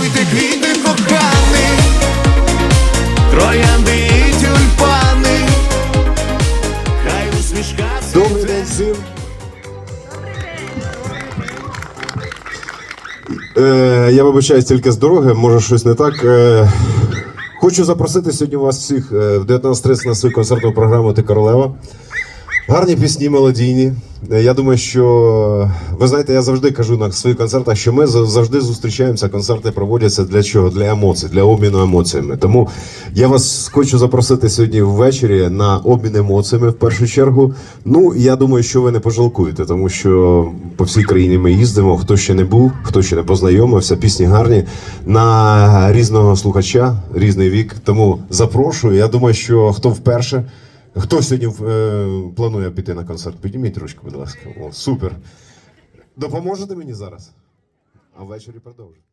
Даруйте квіти коханий, троянди і тюльпани, хай усмішка Добрий день всім. Е, я вибачаюсь тільки з дороги, може щось не так. Е, хочу запросити сьогодні вас всіх е, в 19.30 на свою концертну програму Ти королева. Гарні пісні, мелодійні. Е, Я думаю, що ви знаєте, я завжди кажу на своїх концертах, що ми за- завжди зустрічаємося. Концерти проводяться для чого? Для емоцій, для обміну емоціями. Тому я вас хочу запросити сьогодні ввечері на обмін емоціями в першу чергу. Ну я думаю, що ви не пожалкуєте, тому що по всій країні ми їздимо. Хто ще не був, хто ще не познайомився, пісні гарні на різного слухача, різний вік. Тому запрошую. Я думаю, що хто вперше. Хто сьогодні е, планує піти на концерт? Підніміть ручку, будь ласка. О, супер. Допоможете мені зараз? А ввечері продовжимо.